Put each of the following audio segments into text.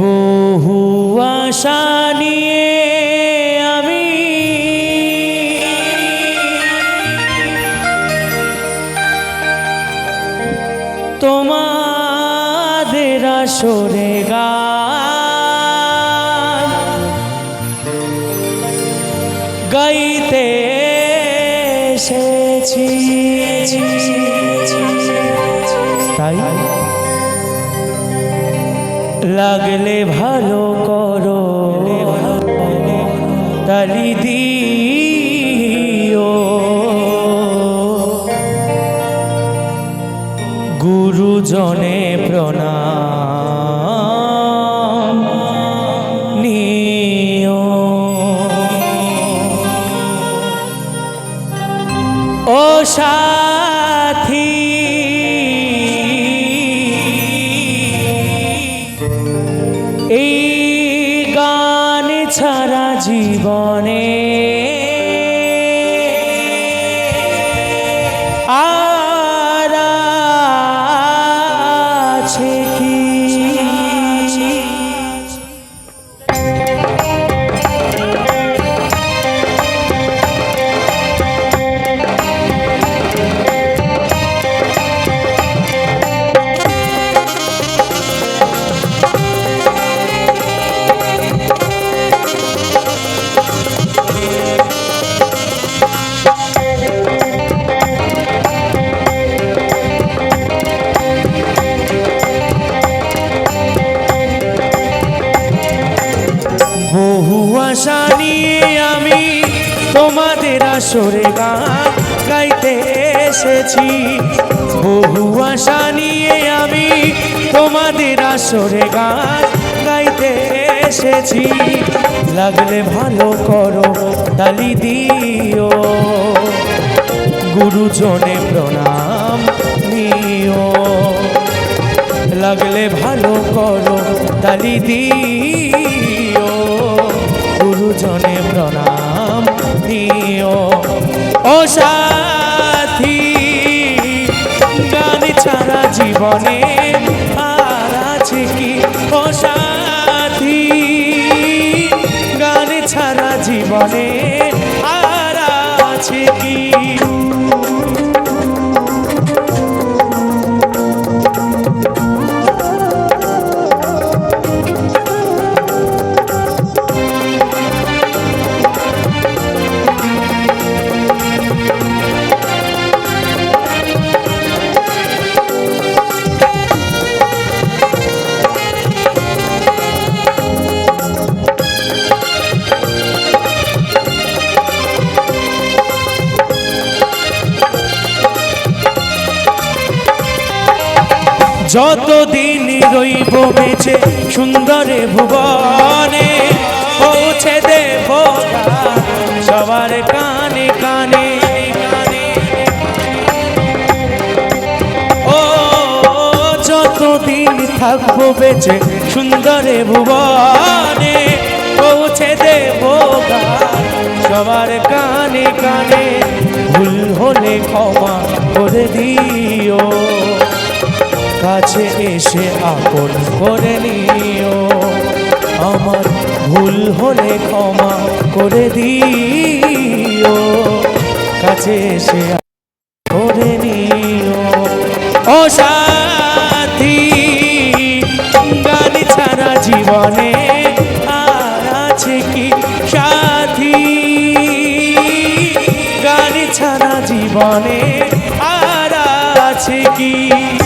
বহু আশা আমি। তোমাদের আসরে গান লাগলে ভালো করো। তালি দিও। গুরুজনে প্রণাম নিও। ও সাথী জীবনে বহু আশা নিয়ে আমি তোমাদের আসরে গান গাইতে এসেছি। বহু আশা নিয়ে আমি তোমাদের আসরে গান গাইতে এসেছি। লাগলে ভালো করো, তালি দিও। গুরুজনে প্রণাম নিও। লাগলে ভালো করো, তালি দিও। গুরুজনে প্রণাম দিও। ও সাথী গান ছাড়া জীবনে আছে কি? ও সাথী গান ছাড়া জীবনে আছে কি? যতদিন রইব বেঁচে সুন্দরে ভুবনে, পৌঁছে দেব সবার কানে কানে। ও, যতদিন থাকব বেঁচে সুন্দরে ভুবনে, পৌঁছে দেব সবার কানে কানে। ভুল হলে ক্ষমা করে দিও। কাছে এসে আপন করে নিও। আমার ভুল হলে ক্ষমা করে দিও। কাছে এসে করে নিও। ও সাথী ছাড়া জীবনে আর আছে কি সাথী? গান ছাড়া জীবনে আর আছে কি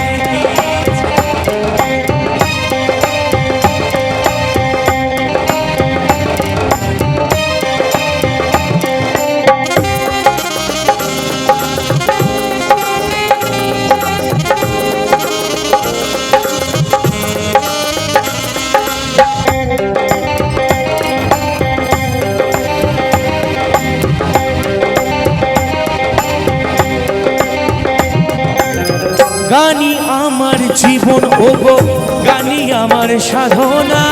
গানি আমার জীবন, ওগো, গানি আমার সাধনা।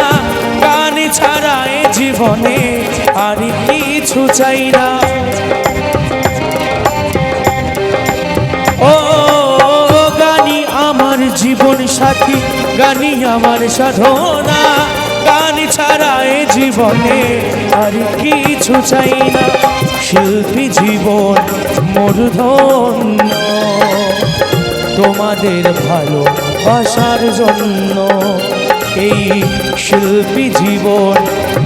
গান ছাড়া এ জীবনে আর কিছু চাই না। ও, গানি আমার জীবন সাথী, গানি আমার সাধনা। গান ছাড়া এ জীবনে আর কিছু চাই না। শিল্পী জীবন মোর তোমাদের ভালোবাসার জন্য এই শিল্পী জীবন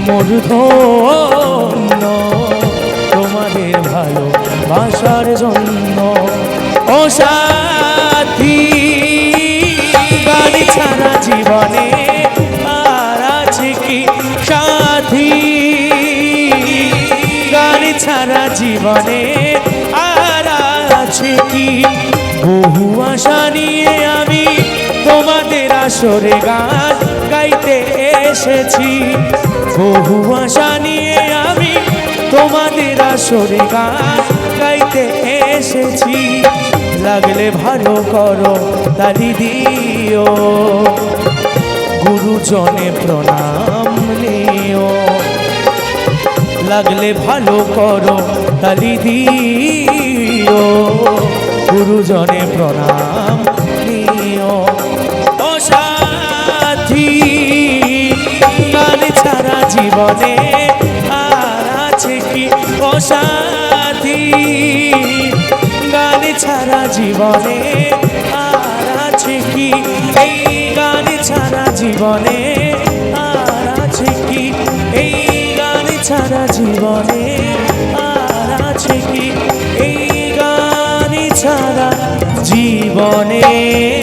মোর ধন্য তোমাদের ভালোবাসার জন্য ও ছাড়া জীবনে আর আছে কি সাথী? গান ছাড়া জীবনে আর আছে কি বহু আশা নিয়ে আমি তোমাদের আসরে গান গাইতে এসেছি। বহু আশা নিয়ে আমি তোমাদের আসরে গান গাইতে এসেছি। লাগলে ভালো করো তালি দিও গুরুজনে প্রণাম নিও। লাগলে ভালো করো তালি দিও গুরুজনে প্রণাম। গান ছাড়া জীবনে আর আছে কি ও গান ছাড়া জীবনে আর আছে কি? এই গান ছাড়া জীবনে আর আছে কি? এই গান ছাড়া জীবনে জীবনে